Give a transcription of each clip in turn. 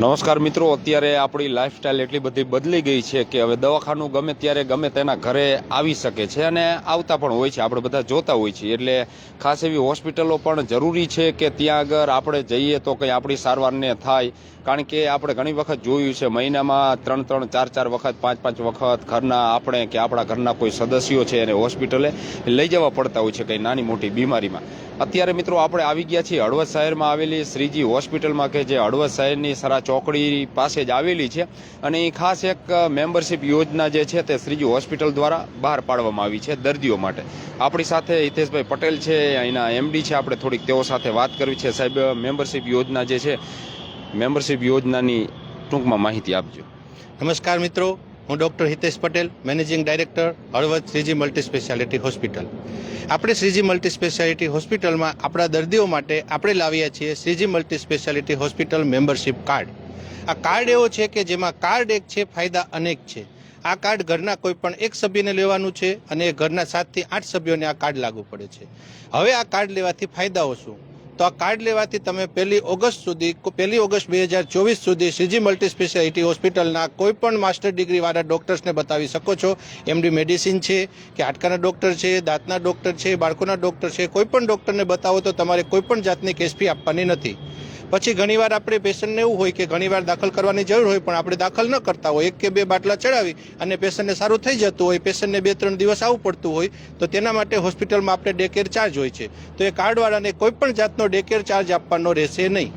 નમસ્કાર મિત્રો, અત્યારે આપણી લાઈફસ્ટાઈલ એટલી બધી બદલી ગઈ છે કે હવે દવાખાનું ગમે ત્યારે ગમે તેના ઘરે આવી શકે છે અને આવતા પણ હોય છે. આપણે બધા જોતા હોય છીએ. એટલે ખાસ એવી હોસ્પિટલો પણ જરૂરી છે કે ત્યાં આગળ આપણે જઈએ તો કંઈ આપણી સારવારને થાય. કારણ કે આપણે ઘણી વખત જોયું છે, મહિનામાં ત્રણ ત્રણ, ચાર ચાર વખત, પાંચ પાંચ વખત ઘરના આપણે કે આપણા ઘરના કોઈ સદસ્યો છે એને હોસ્પિટલે લઈ જવા પડતા હોય છે કંઈ નાની મોટી બીમારીમાં. અત્યારે મિત્રો આપણે આવી ગયા છીએ હળવદ શહેરમાં આવેલી શ્રીજી હોસ્પિટલમાં કે જે હળવદ શહેરની સરા ચોકડી પાસે જ આવેલી છે અને એ ખાસ એક મેમ્બરશિપ યોજના જે છે તે શ્રીજી હોસ્પિટલ દ્વારા બહાર પાડવામાં આવી છે દર્દીઓ માટે. આપણી સાથે હિતેશભાઈ પટેલ છે અહીંના એમડી છે, આપણે થોડીક તેઓ સાથે વાત કરવી છે. સાહેબ, મેમ્બરશિપ યોજના જે છે, મેમ્બરશિપ યોજનાની ટૂંકમાં માહિતી આપજો. નમસ્કાર મિત્રો. હું doctor Hitesh Patel, managing director, Halvad Shreeji multi speciality hospital. આપણે શ્રીજી મલ્ટી સ્પેશિયાલિટી હોસ્પિટલમાં આપણા દર્દીઓ માટે આપણે લાવ્યા છીએ Shreeji multi speciality hospital membership card. આ કાર્ડ એવો છે કે જેમાં કાર્ડ એક છે, ફાયદા અનેક છે. આ કાર્ડ ઘરના કોઈ પણ એક સભ્યને લેવાનું છે અને એ ઘરના સાતથી આઠ સભ્યોને આ કાર્ડ લાગુ પડે છે. હવે આ કાર્ડ લેવાથી ફાયદાઓ શું? તો આ કાર્ડ લેવાથી તમે પહેલી ઓગસ્ટ સુધી, પહેલી ઓગસ્ટ બે હજાર ચોવીસ સુધી શ્રીજી મલ્ટી સ્પેશિયાલિટી હોસ્પિટલના કોઈ પણ માસ્ટર ડિગ્રીવાળા ડૉક્ટર્સને બતાવી શકો છો. એમડી મેડિસિન છે, કે હાડકાના ડૉક્ટર છે, દાંતના ડૉક્ટર છે, બાળકોના ડૉક્ટર છે કોઈ પણ ડૉક્ટરને બતાવો તો તમારે કોઈ પણ જાતની કેસ ફી આપવાની નથી. પછી ઘણીવાર આપણે પેશન્ટને એવું હોય કે ઘણીવાર દાખલ કરવાની જરૂર હોય, પણ આપણે દાખલ ન કરતા હોય, એક કે બે બાટલા ચડાવી અને પેશન્ટને સારું થઈ જતું હોય, પેશન્ટને બે ત્રણ દિવસ આવવું પડતું હોય, તો તેના માટે હોસ્પિટલમાં આપણે ડે કેર ચાર્જ હોય છે. તો એ કાર્ડવાળાને કોઈ પણ જાતનો ડે કેર ચાર્જ આપવાનો રહેશે નહીં.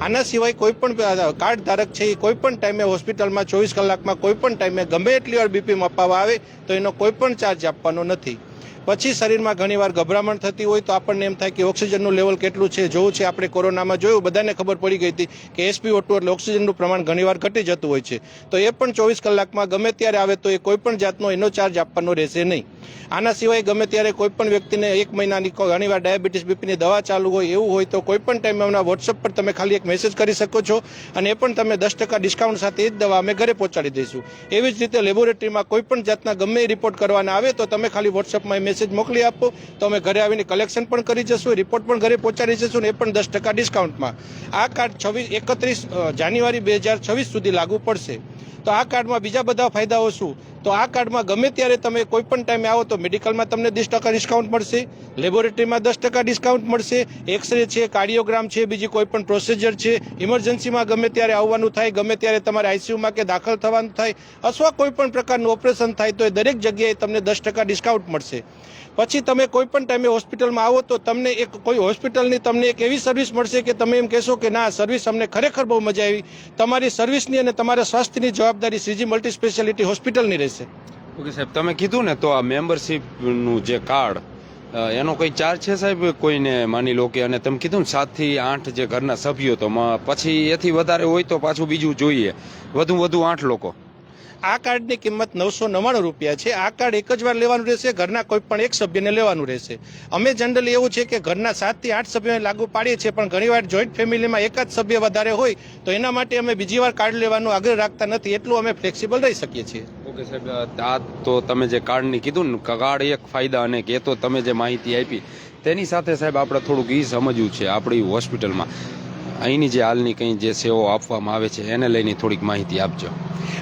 આના સિવાય કોઈ પણ કાર્ડ ધારક છે એ કોઈ પણ ટાઈમે હોસ્પિટલમાં ચોવીસ કલાકમાં કોઈ પણ ટાઈમે ગમે એટલી વાર બીપી મપાવવા આવે, તો એનો કોઈ પણ ચાર્જ આપવાનો નથી. પછી શરીરમાં ઘણીવાર ગભરામણ થતી હોય તો આપણને એમ થાય કે ઓક્સિજનનું લેવલ કેટલું છે, જોવું છે. આપણે કોરોનામાં જોયું, બધાને ખબર પડી ગઈ હતી કે એસપી ઓટુ એટલે ઓક્સિજનનું પ્રમાણ ઘણીવાર ઘટી જતું હોય છે. તો એ પણ ચોવીસ કલાકમાં ગમે ત્યારે આવે તો એ કોઈપણ જાતનો એનો ચાર્જ આપવાનો રહેશે નહીં. આના સિવાય ગમે ત્યારે કોઈપણ વ્યક્તિને એક મહિનાની ઘણીવાર ડાયાબિટીસ, બીપીની દવા ચાલુ હોય, એવું હોય તો કોઈપણ ટાઈમે અમના વોટ્સઅપ પર તમે ખાલી એક મેસેજ કરી શકો છો અને એ પણ તમે દસ ટકા ડિસ્કાઉન્ટ સાથે એ જ દવા અમે ઘરે પહોંચાડી દઈશું. એવી જ રીતે લેબોરેટરીમાં કોઈપણ જાતના ગમે રિપોર્ટ કરવાના આવે તો તમે ખાલી વોટ્સઅપમાં મેસેજ મોકલી આપો. તો અમે ઘરે આવીને કલેક્શન પણ કરી જશું રિપોર્ટ પણ ઘરે પહોંચાડી જશું ને એ પણ દસ ટકા ડિસ્કાઉન્ટમાં આ કાર્ડ છવ્વીસ, એકત્રીસ જાન્યુઆરી બે હજાર છવ્વીસ સુધી લાગુ પડશે. તો આ કાર્ડમાં બીજા બધા ફાયદાઓ શું? તો આ કાર્ડમાં ગમે ત્યારે તમે કોઈ પણ ટાઈમે આવો તો મેડિકલમાં તમને દસ ટકા ડિસ્કાઉન્ટ મળશે. લેબોરેટરીમાં દસ ટકા ડિસ્કાઉન્ટ મળશે એક્સરે છે, કાર્ડિયોગ્રામ છે, બીજી કોઈ પણ પ્રોસિજર છે. ઇમરજન્સીમાં ગમે ત્યારે આવવાનું થાય, ગમે ત્યારે તમારે આઈસીયુમાં કે દાખલ થવાનું થાય, અથવા કોઈ પણ પ્રકારનું ઓપરેશન થાય, તો એ દરેક જગ્યાએ તમને દસ ટકા ડિસ્કાઉન્ટ મળશે. પછી તમે કોઈ પણ ટાઈમે હોસ્પિટલમાં આવો, તો તમને એક, કોઈ હોસ્પિટલની તમને એક એવી સર્વિસ મળશે કે તમે એમ કહેશો કે ના સર્વિસ અમને ખરેખર બહુ મજા આવી. તમારી સર્વિસની અને તમારા સ્વાસ્થ્યની જવાબદારી સીજી મલ્ટી સ્પેશિયાલિટી હોસ્પિટલની રહેશે. ઓકે સાહેબ, તમે કીધું ને તો આ મેમ્બરશિપનું જે કાર્ડ એનો કોઈ ચાર્જ છે સાહેબ? કોઈને માની લો કે, અને તમે કીધું ને સાતથી આઠ જે ઘરના સભ્યો, તો પછી એથી વધારે હોય તો પાછું બીજું જોઈએ. વધુ વધુ આઠ લોકો. આ કાર્ડની કિંમત નવસો નવ્વાણું રૂપિયા છે. આ કાર્ડ એક જ વાર લેવાનું રહેશે, ઘરના કોઈ પણ એક સભ્યને લેવાનું રહેશે. અમે જનરલી એવું છે કે ઘરના સાતથી આઠ સભ્યોને લાગુ પાડીએ છીએ, પણ ઘણીવાર જોઈન્ટ ફેમિલીમાં એક જ સભ્ય વધારે હોય, તો એના માટે અમે બીજી વાર કાર્ડ લેવાનું આગ્રહ રાખતા નથી, એટલું અમે ફ્લેક્સિબલ રહી શકીએ છીએ. ઓકે સાહેબ આ તો તમે જે કાર્ડની કીધું ને, કાર્ડ એક ફાયદા અને કે તો તમે જે માહિતી આપી, તેની સાથે સાહેબ આપણે થોડુંક એ સમજવું છે આપણી હોસ્પિટલમાં. અહીંની જે હાલની કંઈ જે સેવાઓ આપવામાં આવે છે, એને લઈને થોડીક માહિતી આપજો.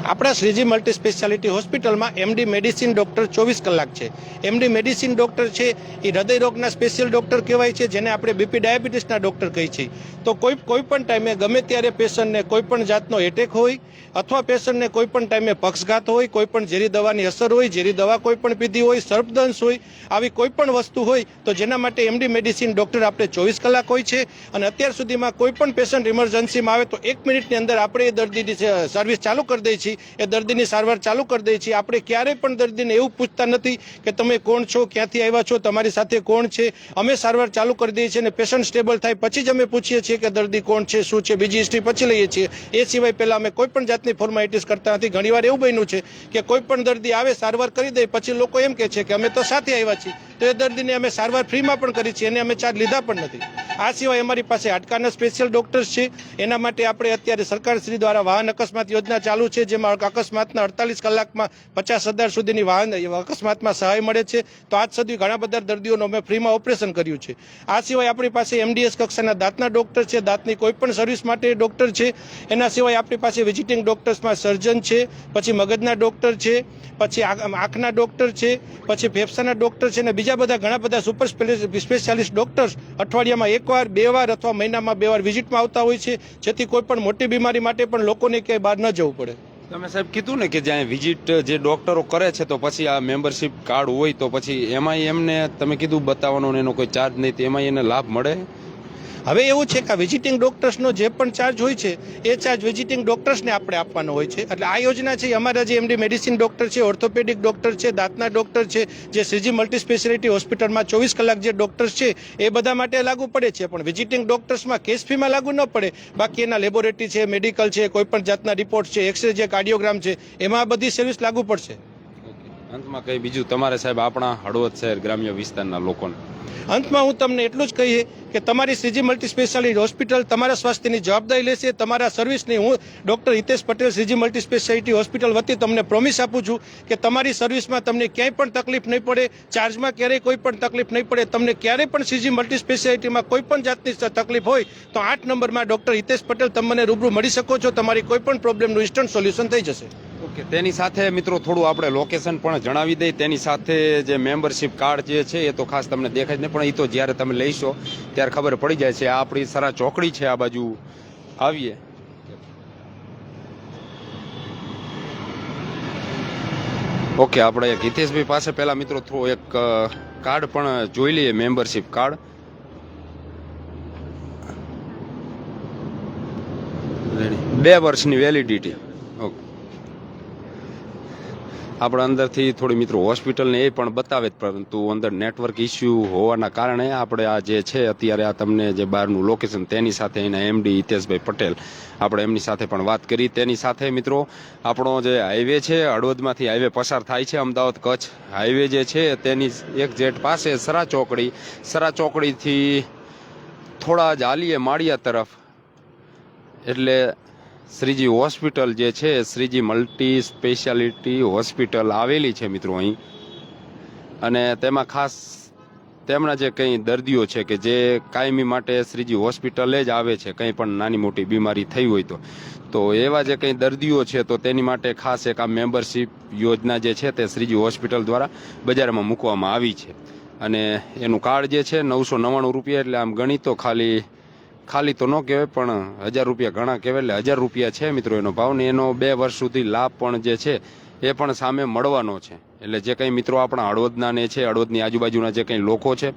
આપણા શ્રીજી મલ્ટી સ્પેશિયાલિટી હોસ્પિટલમાં એમડી મેડિસિન ડોક્ટર ચોવીસ કલાક છે. એમડી મેડિસિન ડોક્ટર છે, એ હૃદય રોગના સ્પેશિયલ ડોક્ટર કહેવાય છે, જેને આપણે બીપી ડાયાબિટીસના ડોક્ટર કહીએ છીએ. તો કોઈ કોઈ પણ ટાઈમે ગમે ત્યારે પેશન્ટને કોઈ પણ જાતનો એટેક હોય, અથવા પેશન્ટને કોઈ પણ ટાઈમે પક્ષઘાત હોય, કોઈ પણ ઝેરી દવાની અસર હોય, ઝેરી દવા કોઈ પણ પીધી હોય, સર્પદંશ હોય, આવી કોઈ પણ વસ્તુ હોય, તો જેના માટે એમડી મેડિસિન ડોક્ટર આપણે ચોવીસ કલાક હોય છે. અને અત્યાર સુધીમાં કોઈ પણ પેશન્ટ ઇમરજન્સીમાં આવે તો એક મિનિટની અંદર આપણે એ દર્દીની સર્વિસ ચાલુ કરી દઈએ છીએ એ દર્દીની સારવાર ચાલુ કરી દઈએ છીએ આપણે ક્યારેય પણ દર્દીને એવું પૂછતા નથી કે તમે કોણ છો, ક્યાંથી આવ્યા છો, તમારી સાથે કોણ છે. અમે સારવાર ચાલુ કરી દઈએ છીએ અને પેશન્ટ સ્ટેબલ થાય પછી જ અમે પૂછીએ છીએ કે દર્દી કોણ છે, શું છે, બીજી હિસ્ટ્રી પછી લઈએ છીએ. એ સિવાય પહેલાં અમે કોઈ પણ જાતની ફોર્માલિટીઝ કરતા નથી. ઘણીવાર એવું બન્યું છે કે કોઈ પણ દર્દી આવે, સારવાર કરી દે, પછી લોકો એમ કહે છે કે અમે તો સાથે આવ્યા છીએ. તો એ દર્દીને અમે સારવાર ફ્રીમાં પણ કરી છે એને અમે ચાર્જ લીધા પણ નથી. આ સિવાય અમારી પાસે હાડકાના સ્પેશિયલ ડોક્ટર્સ છે, એના માટે આપણે અત્યારે સરકારશ્રી દ્વારા વાહન અકસ્માત યોજના ચાલુ છે, જેમાં અકસ્માતના અડતાલીસ કલાકમાં પચાસ હજાર સુધીની વાહન અકસ્માતમાં સહાય મળે છે. તો આજ સુધી ઘણા બધા દર્દીઓનું અમે ફ્રીમાં ઓપરેશન કર્યું છે. આ સિવાય આપણી પાસે એમડીએસ કક્ષાના દાંતના ડોક્ટર છે, દાંતની કોઈ પણ સર્વિસ માટે ડોક્ટર છે. એના સિવાય આપણી પાસે વિઝિટિંગ ડોક્ટર્સમાં સર્જન છે, પછી મગજના ડોક્ટર છે, પછી આંખ- આંખના ડોક્ટર છે, પછી ફેફસાના ડોક્ટર છે અને બીજા બધા ઘણા બધા સુપર સ્પેશિયાલિસ્ટ ડોક્ટર્સ અઠવાડિયામાં એકવાર, બે વાર અથવા મહિનામાં બે વાર વિઝિટમાં આવતા હોય છે, જેથી કોઈ પણ મોટી બીમારી માટે પણ લોકોને ક્યાંય બહાર ન જવું પડે. તમે સાહેબ કીધું ને કે જ્યાં વિઝિટ જે ડોક્ટરો કરે છે, તો પછી આ મેમ્બરશિપ કાર્ડ હોય તો પછી એમાંય એમને તમે કીધું બતાવવાનો એનો કોઈ ચાર્જ નહીં એમાં એને લાભ મળે? હવે એવું છે કે વિઝિટિંગ ડોક્ટર્સનો જે પણ ચાર્જ હોય છે, એ ચાર્જ વિઝિટિંગ ડોક્ટર્સને આપણે આપવાનો હોય છે. એટલે આ યોજના છે, અમારા જે એમડી મેડિસિન ડોક્ટર છે ઓર્થોપેડિક ડોક્ટર છે, દાંતના ડોક્ટર છે, જે સીજી મલ્ટી હોસ્પિટલમાં ચોવીસ કલાક જે ડોક્ટર્સ છે, એ બધા માટે લાગુ પડે છે. પણ વિઝિટિંગ ડોક્ટર્સમાં કેસ ફીમાં લાગુ ન પડે. બાકી એના લેબોરેટરી છે મેડિકલ છે, કોઈ પણ જાતના રિપોર્ટ છે એક્સરે જે કાર્ડિયોગ્રામ છે, એમાં બધી સર્વિસ લાગુ પડશે. અંતમાં કઈ બીજું? તમારે સાહેબ આપણા હળવદ શહેર ગ્રામ્ય વિસ્તારના લોકોને. અંતમાં હું તમને એટલું જ કહીએ કે તમારી સીજી મલ્ટી સ્પેશિયાલિટી હોસ્પિટલ તમારા સ્વાસ્થ્યની જવાબદારી લેશે, તમારા સર્વિસની હું ડૉક્ટર હિતેશ પટેલ સીજી મલ્ટી સ્પેશિયાલિટી હોસ્પિટલ વતી તમને પ્રોમિસ આપું છું કે તમારી સર્વિસમાં તમને ક્યાંય પણ તકલીફ નહીં પડે ચાર્જમાં ક્યારેય કોઈ પણ તકલીફ નહીં પડે, તમને ક્યારેય પણ સીજી મલ્ટી સ્પેશિયાલિટીમાં કોઈ પણ જાતની તકલીફ હોય તો આઠ નંબરમાં ડૉક્ટર હિતેશ પટેલ તમને રૂબરૂ મળી શકો છો, તમારી કોઈ પણ પ્રોબ્લેમનું ઇન્સ્ટન્ટ સોલ્યુશન થઈ જશે. ઓકે તેની સાથે મિત્રો થોડું આપણે લોકેશન પણ જણાવી દઈએ તેની સાથે જે મેમ્બરશિપ કાર્ડ જે છે એ તો ખાસ તમને દેખાય જ નહીં, પણ એ તો જ્યારે તમે લઈશો ત્યારે ખબર પડી જાય છે. આ આપણી સરા ચોકડી છે આ બાજુ. આવીએ. ઓકે, આપણે એક હિતેશભાઈ પાસે પહેલાં મિત્રો થ્રુ એક કાર્ડ પણ જોઈ લઈએ મેમ્બરશિપ કાર્ડ બે વર્ષની વેલિડિટી ઓકે આપણે અંદરથી થોડી મિત્રો હોસ્પિટલને એ પણ બતાવે જ, પરંતુ અંદર નેટવર્ક ઇસ્યુ હોવાના કારણે આપણે આ જે છે, અત્યારે આ તમને જે બહારનું લોકેશન તેની સાથે એના એમડી હિતેશભાઈ પટેલ, આપણે એમની સાથે પણ વાત કરી. તેની સાથે મિત્રો, આપણો જે હાઈવે છે, હળવદમાંથી હાઈવે પસાર થાય છે, અમદાવાદ કચ્છ. હાઈવે જે છે, તેની એક જેટ પાસે સરા ચોકડી, સરા ચોકડીથી થોડા જ આલીએ માળિયા તરફ. એટલે શ્રીજી હોસ્પિટલ જે છે, શ્રીજી મલ્ટી સ્પેશિયાલિટી હોસ્પિટલ આવેલી છે મિત્રો અહીં. અને તેમાં ખાસ તેમના જે કંઈ દર્દીઓ છે કે જે કાયમી માટે શ્રીજી હોસ્પિટલે જ આવે છે, કંઈ પણ નાની મોટી બીમારી થઈ હોય તો. તો એવા જે કંઈ દર્દીઓ છે, તો તેની માટે ખાસ એક આ મેમ્બરશીપ યોજના જે છે, તે શ્રીજી હોસ્પિટલ દ્વારા બજારમાં મૂકવામાં આવી છે. અને એનું કાર્ડ જે છે, નવસો નવ્વાણું રૂપિયા એટલે આમ ગણી તો ખાલી ખાલી તો ન કહેવાય, પણ હજાર રૂપિયા ઘણા કહેવાય, એટલે હજાર રૂપિયા છે મિત્રો એનો ભાવ, ને એનો બે વર્ષ સુધી લાભ પણ જે છે, એ પણ સામે મળવાનો છે. એટલે જે કંઈ મિત્રો આપણા હળવદના ને છે, હળવદની આજુબાજુના જે કંઈ લોકો છે,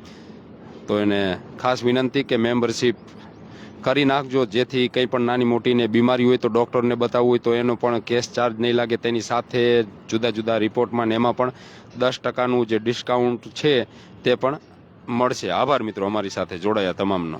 તો એને ખાસ વિનંતી કે મેમ્બરશિપ કરી નાખજો, જેથી કંઈ પણ નાની મોટી ને બીમારી હોય તો ડૉક્ટરને બતાવવું હોય તો એનો પણ કેસ ચાર્જ નહીં લાગે. તેની સાથે જુદા જુદા રિપોર્ટમાં ને એમાં પણ દસ ટકાનું જે ડિસ્કાઉન્ટ છે, તે પણ મળશે. આભાર મિત્રો, અમારી સાથે જોડાયા તમામનો.